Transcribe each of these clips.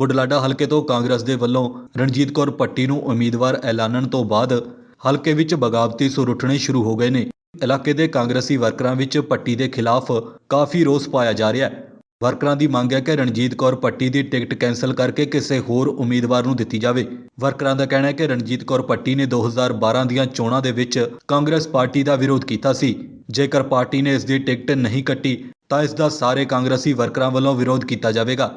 ਬੁਢਲਾਡਾ ਹਲਕੇ ਤੋਂ ਕਾਂਗਰਸ ਦੇ ਵੱਲੋਂ ਰਣਜੀਤ ਕੌਰ ਪੱਟੀ ਨੂੰ ਉਮੀਦਵਾਰ ਐਲਾਨਣ ਤੋਂ ਬਾਅਦ ਹਲਕੇ ਵਿੱਚ ਬਗਾਵਤੀ ਸੁਰ ਉੱਠਣੇ ਸ਼ੁਰੂ ਹੋ ਗਏ ਨੇ। ਇਲਾਕੇ ਦੇ ਕਾਂਗਰਸੀ ਵਰਕਰਾਂ ਵਿੱਚ ਪੱਟੀ ਦੇ ਖਿਲਾਫ ਕਾਫੀ ਰੋਸ ਪਾਇਆ ਜਾ ਰਿਹਾ ਹੈ। ਵਰਕਰਾਂ ਦੀ ਮੰਗ ਹੈ ਕਿ ਰਣਜੀਤ ਕੌਰ ਪੱਟੀ ਦੀ ਟਿਕਟ ਕੈਂਸਲ ਕਰਕੇ ਕਿਸੇ ਹੋਰ ਉਮੀਦਵਾਰ ਨੂੰ ਦਿੱਤੀ ਜਾਵੇ। ਵਰਕਰਾਂ ਦਾ ਕਹਿਣਾ ਹੈ ਕਿ ਰਣਜੀਤ ਕੌਰ ਪੱਟੀ ਨੇ 2012 ਦੀਆਂ ਚੋਣਾਂ ਦੇ ਵਿੱਚ ਕਾਂਗਰਸ ਪਾਰਟੀ ਦਾ ਵਿਰੋਧ ਕੀਤਾ ਸੀ। ਜੇਕਰ ਪਾਰਟੀ ਨੇ ਇਸ ਦੀ ਟਿਕਟ ਨਹੀਂ ਕੱਟੀ, ਤਾਂ ਇਸ ਦਾ ਸਾਰੇ ਕਾਂਗਰਸੀ ਵਰਕਰਾਂ ਵੱਲੋਂ ਵਿਰੋਧ ਕੀਤਾ ਜਾਵੇਗਾ।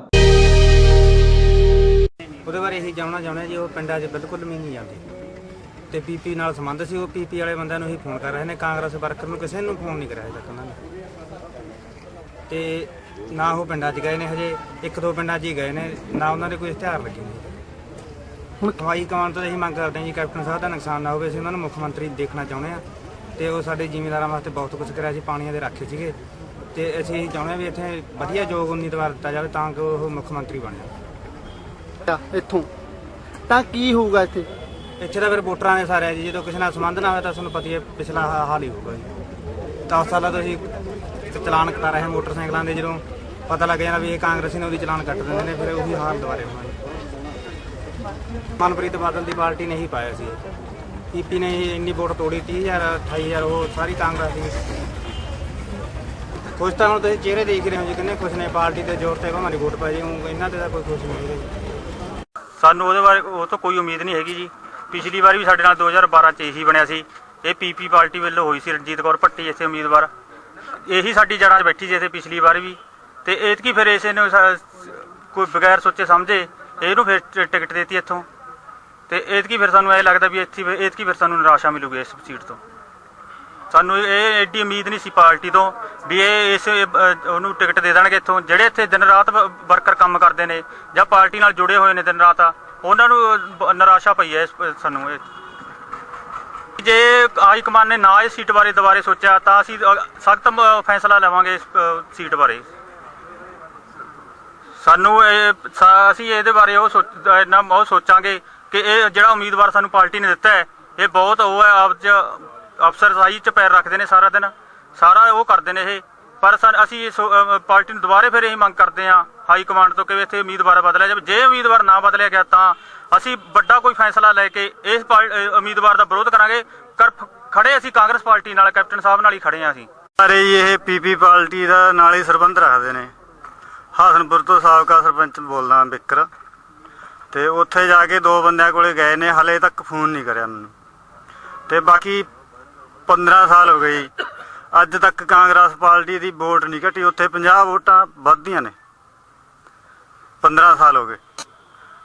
ਉਹਦੇ ਬਾਰੇ ਇਹੀ ਜਾਣਨਾ ਚਾਹੁੰਦੇ ਜੀ ਉਹ ਪਿੰਡਾਂ 'ਚ ਬਿਲਕੁਲ ਵੀ ਨਹੀਂ ਜਾਂਦੇ ਤੇ ਪੀਪੀ ਨਾਲ ਸੰਬੰਧ ਸੀ ਉਹ ਪੀਪੀ ਵਾਲੇ ਬੰਦਿਆਂ ਨੂੰ ਹੀ ਫੋਨ ਕਰ ਰਹੇ ਨੇ ਕਾਂਗਰਸ ਵਰਕਰ ਨੂੰ ਕਿਸੇ ਨੂੰ ਫੋਨ ਨਹੀਂ ਹਜੇ ਤੱਕ ਉਹਨਾਂ ਨੇ। ਤੇ ਨਾ ਉਹ ਪਿੰਡਾਂ 'ਚ ਗਏ ਨੇ ਹਜੇ ਇੱਕ ਦੋ ਪਿੰਡਾਂ 'ਚ ਹੀ ਗਏ ਨੇ ਨਾ ਉਹਨਾਂ ਦੇ ਕੋਈ ਇਸ਼ਤਿਹਾਰ ਲੱਗੇ ਨੇ। ਹੁਣ ਹਵਾਈ ਕਮਾਨ ਤੋਂ ਅਸੀਂ ਮੰਗ ਕਰਦੇ ਹਾਂ ਜੀ ਕੈਪਟਨ ਸਾਹਿਬ ਦਾ ਨੁਕਸਾਨ ਨਾ ਹੋਵੇ ਅਸੀਂ ਉਹਨਾਂ ਨੂੰ ਮੁੱਖ ਮੰਤਰੀ ਦੇਖਣਾ ਚਾਹੁੰਦੇ ਆ ਤੇ ਉਹ ਸਾਡੇ ਜ਼ਿਮੀਂਦਾਰਾਂ ਵਾਸਤੇ ਬਹੁਤ ਕੁਝ ਕਰਿਆ ਸੀ ਪਾਣੀਆਂ ਦੇ ਰਾਖੇ ਸੀਗੇ। ਤੇ ਅਸੀਂ ਇਹੀ ਚਾਹੁੰਦੇ ਵੀ ਇੱਥੇ ਵਧੀਆ ਯੋਗ ਉਮੀਦਵਾਰ ਦਿੱਤਾ ਜਾਵੇ ਤਾਂ ਕਿ ਉਹ ਮੁੱਖ ਮੰਤਰੀ ਬਣ ਜਾਵੇ ਆ, ਇੱਥੋਂ। ਤਾਂ ਕੀ ਹੋਊਗਾ ਇੱਥੇ? ਇੱਥੇ ਤਾਂ ਫਿਰ ਵੋਟਰਾਂ ਨੇ ਸਾਰੇ ਜੀ ਜਦੋਂ ਕਿਸੇ ਨਾਲ ਸੰਬੰਧ ਨਾ ਹੋਵੇ ਤਾਂ ਤੁਹਾਨੂੰ ਪਤਾ ਹੀ ਹੈ ਪਿਛਲਾ ਹਾ- ਹਾਲ ਹੀ ਹੋਊਗਾ ਜੀ। 10 ਸਾਲਾਂ ਤੋਂ ਅਸੀਂ ਚਲਾਨ ਕਟਾ ਰਹੇ ਹਾਂ ਮੋਟਰਸਾਈਕਲਾਂ ਦੇ, ਜਦੋਂ ਪਤਾ ਲੱਗ ਜਾਂਦਾ ਵੀ ਇਹ ਕਾਂਗਰਸੀ ਨੇ ਉਹਦੀ ਚਲਾਨ ਕੱਟ ਦਿੰਦੇ ਨੇ, ਫਿਰ ਉਹੀ ਹਾਲ ਦੁਬਾਰੇ ਹੋਣਾ ਜੀ। ਮਨਪ੍ਰੀਤ ਬਾਦਲ ਦੀ ਪਾਰਟੀ ਨੇ ਹੀ ਪਾਇਆ ਸੀ। ਪੀਪੀ ਨੇ ਹੀ ਇੰਨੀ ਵੋਟ ਤੋੜੀ 30000 28000 ਉਹ ਸਾਰੀ ਕਾਂਗਰਸ ਦੀ। ਖੁਸ਼ ਤਾਂ ਹੁਣ ਤੁਸੀਂ ਚਿਹਰੇ ਦੇਖ ਰਹੇ ਹੋ ਜੀ, ਕਿੰਨੇ ਖੁਸ਼ ਨੇ, ਪਾਰਟੀ ਦੇ ਜ਼ੋਰ ਤੇ ਭਾਵੇਂ ਵੋਟ ਪਾਈ, ਜੀ ਊਂ ਇਹਨਾਂ ਤੇ ਤਾਂ ਕੋਈ ਖੁਸ਼ ਨਹੀਂ ਹੈਗੇ ਸਾਨੂੰ ਉਹਦੇ ਬਾਰੇ ਉਹ ਤੋਂ ਕੋਈ ਉਮੀਦ ਨਹੀਂ ਹੈਗੀ ਜੀ। ਪਿਛਲੀ ਵਾਰ ਵੀ ਸਾਡੇ ਨਾਲ 2012 ਚ ਇਹੀ ਬਣਿਆ ਸੀ। ਇਹ ਪੀਪੀ ਪਾਰਟੀ ਵੱਲੋਂ ਹੋਈ ਸੀ ਰਣਜੀਤ ਕੌਰ ਭੱਟੀ ਇੱਥੇ ਉਮੀਦਵਾਰ। ਇਹੀ ਸਾਡੀ ਜੜ੍ਹਾਂ 'ਚ ਬੈਠੀ ਸੀ ਇੱਥੇ ਪਿਛਲੀ ਵਾਰ ਵੀ। ਤੇ ਐਤਕੀ ਫਿਰ ਇਸੇ ਨੂੰ ਕੋਈ ਬਗੈਰ ਸੋਚੇ ਸਮਝੇ ਇਹਨੂੰ ਫਿਰ ਟਿਕਟ ਦਿੱਤੀ ਇੱਥੋਂ। ਤੇ ਐਤਕੀ ਫਿਰ ਸਾਨੂੰ ਇਹ ਲੱਗਦਾ ਵੀ ਇੱਥੇ ਐਤਕੀ ਫਿਰ ਸਾਨੂੰ ਨਿਰਾਸ਼ਾ ਮਿਲੂਗੀ ਇਸ ਸੀਟ ਤੋਂ। ਸਾਨੂੰ ਇਹ ਐਡੀ ਉਮੀਦ ਨਹੀਂ ਸੀ ਪਾਰਟੀ ਤੋਂ ਵੀ ਇਹ ਇਸ ਅਹ, ਉਹਨੂੰ ਟਿਕਟ ਦੇ ਦੇਣਗੇ ਇੱਥੋਂ। ਜਿਹੜੇ ਇੱਥੇ ਦਿਨ ਰਾਤ ਵਰਕਰ ਕੰਮ ਕਰਦੇ ਨੇ ਜਾਂ ਪਾਰਟੀ ਨਾਲ ਜੁੜੇ ਹੋਏ ਨੇ ਦਿਨ ਰਾਤ ਉਹਨਾਂ ਨੂੰ ਨਿਰਾਸ਼ਾ ਪਈ ਹੈ ਸਾਨੂੰ ਇਹ। ਜੇ ਹਾਈ ਕਮਾਨ ਨੇ ਨਾ ਇਸ ਸੀਟ ਬਾਰੇ ਦੁਬਾਰੇ ਸੋਚਿਆ ਤਾਂ ਅਸੀਂ ਸਖਤ ਫੈਸਲਾ ਲਵਾਂਗੇ ਇਸ ਸੀਟ ਬਾਰੇ। ਸਾਨੂੰ ਇਹ ਅਸੀਂ ਇਹਦੇ ਬਾਰੇ ਉਹ ਸੋਚ ਇੰਨਾ ਉਹ ਸੋਚਾਂਗੇ ਕਿ ਇਹ ਜਿਹੜਾ ਉਮੀਦਵਾਰ ਸਾਨੂੰ ਪਾਰਟੀ ਨੇ ਦਿੱਤਾ ਹੈ ਇਹ ਬਹੁਤ ਉਹ ਹੈ ਆਪ ਚ ਅਫਸਰਸ਼ਾਹੀ ਚ ਪੈਰ ਰੱਖਦੇ ਨੇ ਸਾਰਾ ਦਿਨ। ਸਾਰਾ ਉਹ ਕਰਦੇ ਨੇ ਇਹ। ਪਰ ਸਾ- ਅਸੀਂ ਇਸ, ਪਾਰਟੀ ਨੂੰ ਦੁਬਾਰੇ ਫਿਰ ਇਹੀ ਮੰਗ ਕਰਦੇ ਹਾਂ ਹਾਈ ਕਮਾਂਡ ਤੋਂ ਕਿ ਇੱਥੇ ਉਮੀਦਵਾਰ ਬਦਲਿਆ ਜਾਵੇ। ਜੇ ਉਮੀਦਵਾਰ ਨਾ ਬਦਲਿਆ ਗਿਆ ਤਾਂ ਅਸੀਂ ਵੱਡਾ ਕੋਈ ਫੈਸਲਾ ਲੈ ਕੇ ਇਸ ਉਮੀਦਵਾਰ ਦਾ ਵਿਰੋਧ ਕਰਾਂਗੇ। ਖੜੇ ਅਸੀਂ ਕਾਂਗਰਸ ਪਾਰਟੀ ਨਾਲ ਕੈਪਟਨ ਸਾਹਿਬ ਨਾਲ ਹੀ ਖੜੇ ਹਾਂ ਅਸੀਂ। ਸਾਰੇ ਇਹ ਪੀਪੀ ਪਾਰਟੀ ਦਾ ਨਾਲ ਹੀ ਸਰਬੰਧ ਰੱਖਦੇ ਨੇ। ਹਾਸਨਪੁਰ ਤੋਂ ਸਾਬਕਾ ਸਰਪੰਚ ਬੋਲਦਾ ਬਿਕਰ। ਤੇ ਉੱਥੇ ਜਾ ਕੇ ਦੋ ਬੰਦਿਆਂ ਕੋਲੇ ਗਏ ਨੇ ਹਲੇ ਤੱਕ ਫੋਨ ਨਹੀਂ ਕਰਿਆ ਮੈਨੂੰ। ਤੇ ਬਾਕੀ 15 ਸਾਲ ਹੋ ਗਏ ਜੀ। ਅੱਜ ਤੱਕ ਕਾਂਗਰਸ ਪਾਰਟੀ ਦੀ ਵੋਟ ਨਹੀਂ ਘਟੀ ਉੱਥੇ 50 ਵੋਟਾਂ ਵੱਧਦੀਆਂ ਨੇ। 15 ਸਾਲ ਹੋ ਗਏ।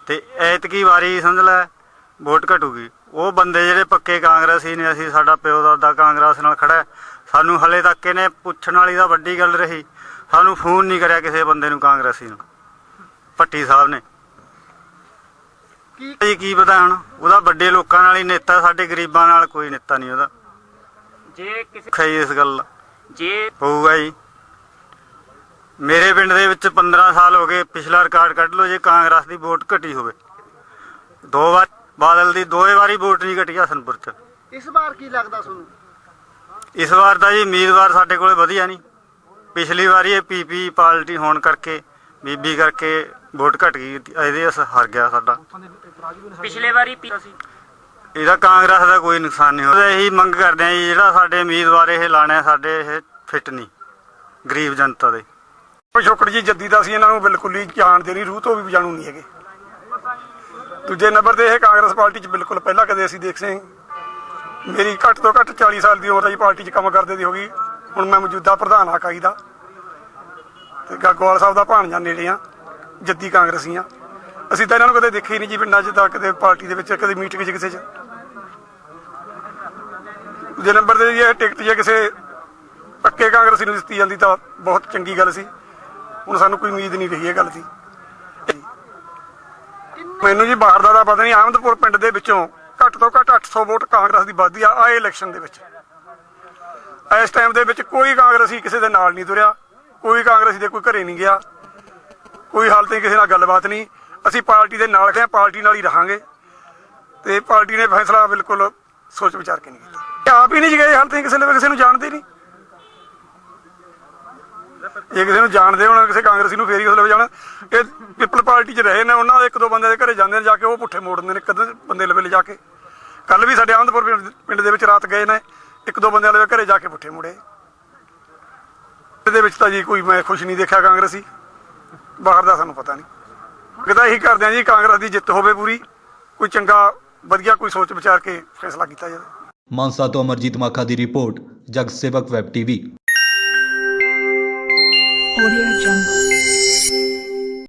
ਤੇ ਐਤਕੀ ਵਾਰੀ ਸਮਝ ਲੈ ਵੋਟ ਘਟੂਗੀ। ਉਹ ਬੰਦੇ ਜਿਹੜੇ ਪੱਕੇ ਕਾਂਗਰਸੀ ਨੇ ਅਸੀਂ ਸਾਡਾ ਪਿਓ ਦਾਦਾ ਕਾਂਗਰਸ ਨਾਲ ਖੜਾ। ਸਾਨੂੰ ਹਲੇ ਤੱਕ ਇਹਨੇ ਪੁੱਛਣ ਵਾਲੀ ਦਾ ਵੱਡੀ ਗੱਲ ਰਹੀ। ਸਾਨੂੰ ਫੋਨ ਨਹੀਂ ਕਰਿਆ ਕਿਸੇ ਬੰਦੇ ਨੂੰ ਕਾਂਗਰਸੀ ਨੂੰ। ਭੱਟੀ ਸਾਹਿਬ ਨੇ। ਕੀ ਕੀ ਪਤਾ ਹੁਣ? ਉਹਦਾ ਵੱਡੇ ਲੋਕਾਂ ਨਾਲ ਹੀ ਨੇਤਾ ਸਾਡੇ ਗਰੀਬਾਂ ਨਾਲ ਕੋਈ ਨੇਤਾ ਨਹੀਂ ਉਹਦਾ। ਜੇ ਕਿਸੇ ਖਈ ਇਸ ਗੱਲ ਦਾ। ਜੇ ਹੋਊਗਾ ਜੀ। ਮੇਰੇ ਪਿੰਡ ਦੇ ਵਿੱਚ 15 ਸਾਲ ਹੋ ਗਏ ਪਿਛਲਾ ਰਿਕਾਰਡ ਕੱਢ ਲਓ ਜੇ ਕਾਂਗਰਸ ਦੀ ਵੋਟ ਘਟੀ ਹੋਵੇ। ਦੋ ਵਾਰ ਬਾਦਲ ਦੀ ਦੋਏ ਵਾਰੀ ਵੋਟ ਨਹੀਂ ਘਟੀ ਹਸਨਪੁਰ ਚ। ਇਸ ਵਾਰ ਕੀ ਲੱਗਦਾ ਤੁਹਾਨੂੰ? ਇਸ ਵਾਰ ਤਾਂ ਜੀ ਉਮੀਦਵਾਰ ਸਾਡੇ ਕੋਲੇ ਵਧੀਆ ਨਹੀਂ। ਪਿਛਲੀ ਵਾਰੀ ਇਹ ਪੀਪੀ ਪਾਰਟੀ ਹੋਣ ਕਰਕੇ ਬੀਬੀ ਕਰਕੇ ਵੋਟ ਘਟ ਗਈ ਇਹਦੇ ਅਸ ਹਾਰ ਗਿਆ ਸਾਡਾ। ਪਿਛਲੇ ਵਾਰੀ ਸੀ ਇਹਦਾ ਕਾਂਗਰਸ ਦਾ ਕੋਈ ਨੁਕਸਾਨ ਨਹੀਂ ਹੋਇਆ। ਇਹੀ ਮੰਗ ਕਰਦੇ ਆ ਜੀ, ਜਿਹੜਾ ਸਾਡੇ ਉਮੀਦਵਾਰ ਇਹ ਲਾਣੇ ਸਾਡੇ ਇਹ ਫਿੱਟ ਨਹੀਂ, ਗਰੀਬ ਜਨਤਾ ਦੇ। ਪਿਛੋਕੜ ਜੀ, ਜੱਦੀ ਦਾ ਸੀ ਇਹਨਾਂ ਨੂੰ ਬਿਲਕੁਲ ਹੀ ਜਾਣਦੇ ਨਹੀਂ ਰੂਹ ਤੋਂ ਵੀ ਜਾਣੂ ਨਹੀਂ ਹੈਗੇ। ਦੂਜੇ ਨੰਬਰ ਤੇ ਇਹ ਕਾਂਗਰਸ ਪਾਰਟੀ 'ਚ ਬਿਲਕੁਲ ਪਹਿਲਾਂ ਕਦੇ ਅਸੀਂ ਦੇਖ ਸੇ। ਮੇਰੀ ਘੱਟ ਤੋਂ ਘੱਟ 40 ਸਾਲ ਦੀ ਉਮਰ ਦਾ ਜੀ ਪਾਰਟੀ 'ਚ ਕੰਮ ਕਰਦੇ ਦੀ ਹੋ ਗਈ। ਹੁਣ ਮੈਂ ਮੌਜੂਦਾ ਪ੍ਰਧਾਨ ਆਕਾਈ ਦਾ। ਤੇ ਗਾਗੋਵਾਲ ਸਾਹਿਬ ਦਾ ਭਾਣਜਾ ਨੇੜੇ ਆ, ਜੱਦੀ ਕਾਂਗਰਸੀਆਂ। ਅਸੀਂ ਤਾਂ ਇਹਨਾਂ ਨੂੰ ਕਦੇ ਦੇਖੇ ਹੀ ਨਹੀਂ ਜੀ ਪਿੰਡਾਂ 'ਚ, ਤਾਂ ਕਦੇ ਪਾਰਟੀ ਦੇ ਵਿੱਚ, ਕਦੇ ਮੀਟਿੰਗ 'ਚ ਕਿਸੇ 'ਚ। ਦੂਜੇ ਨੰਬਰ ਤੇ ਜੇ ਟਿਕਟ ਜੇ ਕਿਸੇ ਪੱਕੇ ਕਾਂਗਰਸੀ ਨੂੰ ਦਿੱਤੀ ਜਾਂਦੀ ਤਾਂ ਬਹੁਤ ਚੰਗੀ ਗੱਲ ਸੀ। ਹੁਣ ਸਾਨੂੰ ਕੋਈ ਉਮੀਦ ਨਹੀਂ ਰਹੀ ਇਹ ਗੱਲ ਦੀ। ਮੈਨੂੰ ਜੀ ਬਾਹਰ ਦਾ ਪਤਾ ਨਹੀਂ, ਆਮਦਪੁਰ ਪਿੰਡ ਦੇ ਵਿੱਚੋਂ ਘੱਟ ਤੋਂ ਘੱਟ 800 ਵੋਟ ਕਾਂਗਰਸ ਦੀ ਵੱਧਦੀ ਆ, ਆਏ ਇਲੈਕਸ਼ਨ ਦੇ ਵਿੱਚ। ਇਸ ਟਾਈਮ ਦੇ ਵਿੱਚ ਕੋਈ ਕਾਂਗਰਸੀ ਕਿਸੇ ਦੇ ਨਾਲ ਨਹੀਂ ਤੁਰਿਆ, ਕੋਈ ਕਾਂਗਰਸੀ ਦੇ ਕੋਈ ਘਰੇ ਨਹੀਂ ਗਿਆ, ਕੋਈ ਹਾਲਤ ਤੇ ਕਿਸੇ ਨਾਲ ਗੱਲਬਾਤ ਨਹੀਂ। ਅਸੀਂ ਪਾਰਟੀ ਦੇ ਨਾਲ ਖੜੇ ਪਾਰਟੀ ਨਾਲ ਹੀ ਰਹਾਂਗੇ। ਤੇ ਪਾਰਟੀ ਨੇ ਫੈਸਲਾ ਬਿਲਕੁਲ ਸੋਚ ਵਿਚਾਰ ਕੇ ਨਹੀਂ ਕੀਤਾ। ਆਪ ਹੀ ਨਹੀਂ ਗਏ ਹਾਲ ਤੇ ਕਿਸੇ ਨੇ ਕਿਸੇ ਨੂੰ ਜਾਣਦੇ ਨਹੀਂ। ਜੇ ਕਿਸੇ ਨੂੰ ਜਾਣਦੇ ਹੋਣ, ਕਿਸੇ ਕਾਂਗਰਸੀ ਨੂੰ ਫੇਰ ਉਸ ਲਵੇ ਜਾਣ। ਇਹ ਪਿਪਲ ਪਾਰਟੀ 'ਚ ਰਹੇ ਨੇ, ਉਹਨਾਂ ਦੇ ਇੱਕ ਦੋ ਬੰਦੇ ਦੇ ਘਰੇ ਜਾਂਦੇ ਨੇ ਜਾ ਕੇ, ਉਹ ਪੁੱਠੇ ਮੋੜ ਨੇ ਕਦੇ ਬੰਦੇ ਲਵੇ ਲੈ ਕੇ। ਕੱਲ ਵੀ ਸਾਡੇ ਆਨੰਦਪੁਰ ਪਿੰਡ- ਦੇ ਵਿੱਚ ਰਾਤ ਗਏ ਨੇ, ਇੱਕ ਦੋ ਬੰਦਿਆਂ ਲਵੇ ਘਰੇ ਜਾ ਕੇ ਪੁੱਠੇ ਮੋੜੇ। ਇਹਦੇ ਵਿੱਚ ਤਾਂ ਜੀ ਕੋਈ ਮੈਂ ਖੁਸ਼ ਨਹੀਂ ਦੇਖਿਆ ਕਾਂਗਰਸੀ। ਬਾਹਰ ਦਾ ਸਾਨੂੰ ਪਤਾ ਨਹੀਂ। ਕਿਤਾ ਇਹੀ ਕਰਦੇ ਆ ਜੀ, ਕਾਂਗਰਸ ਦੀ ਜਿੱਤ ਹੋਵੇ ਪੂਰੀ। ਕੋਈ ਚੰਗਾ, ਵਧੀਆ ਕੋਈ ਸੋਚ ਵਿਚਾਰ ਕੇ ਫੈਸਲਾ ਕੀਤਾ ਜਾਵੇ। ਮਾਨਸਾ ਤੋਂ ਅਮਰਜੀਤ ਮਾਖਾ ਦੀ ਰਿਪੋਰਟ ਜਗ ਸੇਵਕ ਵੈਬ ਟੀਵੀ Audio Jungle.